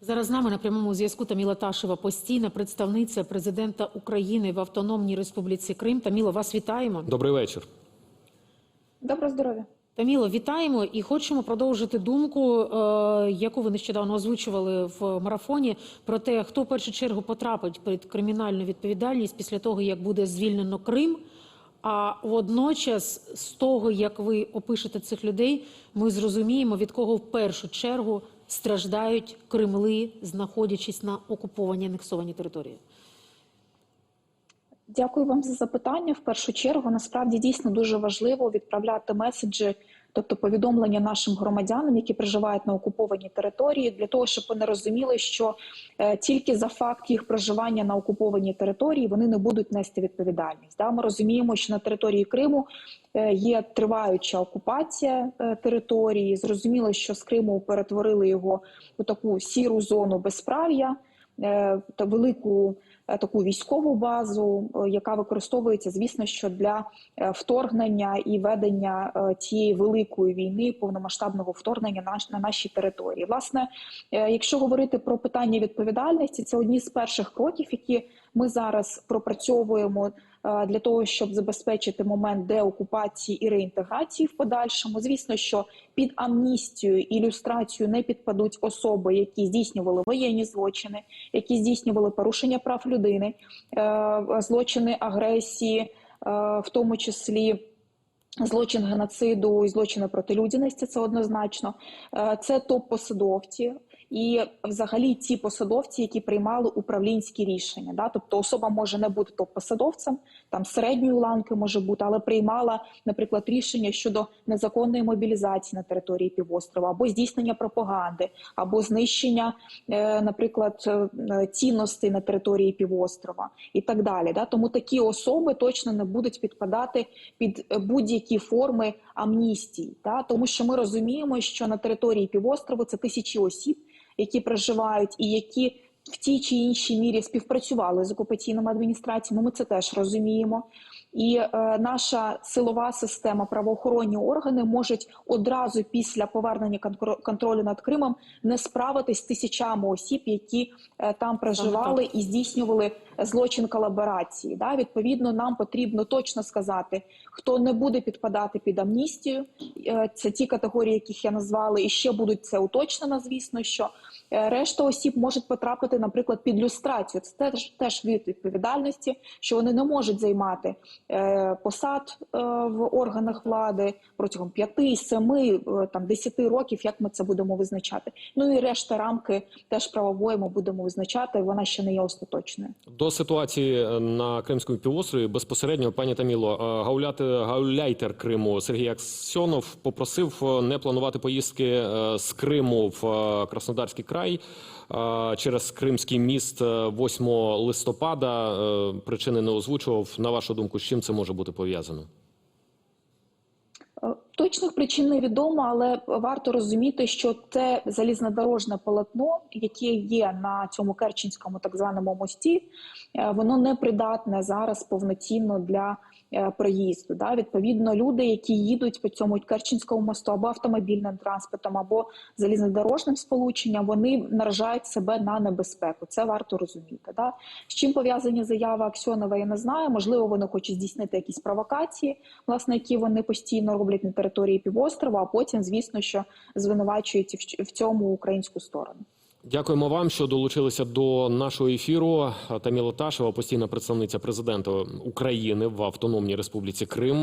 Зараз з нами на прямому зв'язку Таміла Ташева, постійна представниця президента України в Автономній Республіці Крим. Таміло, вас вітаємо. Добрий вечір. Доброго здоров'я. Таміло, вітаємо і хочемо продовжити думку, е, яку ви нещодавно озвучували в марафоні, про те, хто в першу чергу потрапить під кримінальну відповідальність після того, як буде звільнено Крим. А водночас, з того, як ви опишете цих людей, ми зрозуміємо, від кого в першу чергу страждають Кремли, знаходячись на окупованій анексованій території. Дякую вам за запитання. В першу чергу насправді дійсно дуже важливо відправляти меседжі, тобто повідомлення нашим громадянам, які проживають на окупованій території, для того, щоб вони розуміли, що е, тільки за факт їх проживання на окупованій території вони не будуть нести відповідальність. Да? Ми розуміємо, що на території Криму е, є триваюча окупація е, території. Зрозуміло, що з Криму перетворили його у таку сіру зону безправ'я. Е, Та велику е, таку військову базу, е, яка використовується, звісно, що для вторгнення і ведення тієї великої війни, повномасштабного вторгнення на, на нашій території. Власне, якщо говорити про питання відповідальності, це одні з перших кроків, які ми зараз пропрацьовуємо е, для того, щоб забезпечити момент деокупації і реінтеграції в подальшому. Звісно, що під амністію і люстрацію не підпадуть особи, які здійснювали воєнні злочини, які здійснювали порушення прав людини, е, злочини агресії, е, в тому числі. Злочин геноциду і злочини проти людяності це однозначно. Це топ-посадовці і взагалі ті посадовці, які приймали управлінські рішення. Да? Тобто особа може не бути топ-посадовцем, там середньої ланки може бути, але приймала, наприклад, рішення щодо незаконної мобілізації на території півострова, або здійснення пропаганди, або знищення, е, наприклад, е, цінностей на території півострова і так далі. Да? Тому такі особи точно не будуть підпадати під будь-які форми амністії, да? тому що ми розуміємо, що на території півострову це тисячі осіб, які проживають і які в тій чи іншій мірі співпрацювали з окупаційними адміністраціями. Ми це теж розуміємо. І е, наша силова система, правоохоронні органи можуть одразу після повернення контролю над Кримом не справитись з тисячами осіб, які е, там проживали і здійснювали злочин колаборації. Да? Відповідно, нам потрібно точно сказати, хто не буде підпадати під амністію. Е, Це ті категорії, яких я назвала, і ще будуть це уточнено. Звісно, що Е, решта осіб можуть потрапити, наприклад, під люстрацію. Це теж теж від відповідальності, що вони не можуть займати посад е, в органах влади протягом 5, 7, е, там 10 років. Як ми це будемо визначати? Ну і решта рамки теж правової ми будемо визначати. Вона ще не є остаточною. До ситуації на Кримському півострові безпосередньо, пані Таміло, е, гауляйтер Криму Сергій Аксьонов попросив е, не планувати поїздки е, з Криму в е, Краснодарський край е, через Кримський міст е, 8 листопада. Е, Причини не озвучував. На вашу думку, з чим це може бути пов'язано? Е, Точних причин не відомо, але варто розуміти, що це залізнодорожне полотно, яке є на цьому Керченському так званому мості, е, воно не придатне зараз повноцінно для проїзду. Да? Відповідно, люди, які їдуть по цьому Керченському мосту або автомобільним транспортом, або залізнодорожним сполученням, вони наражають себе на небезпеку. Це варто розуміти. Да? З чим пов'язані заяви Аксьонова, я не знаю. Можливо, вони хочуть здійснити якісь провокації, власне, які вони постійно роблять на території півострова, а потім, звісно, що звинувачують в цьому українську сторону. Дякуємо вам, що долучилися до нашого ефіру. Таміла Ташева, постійна представниця президента України в Автономній Республіці Крим,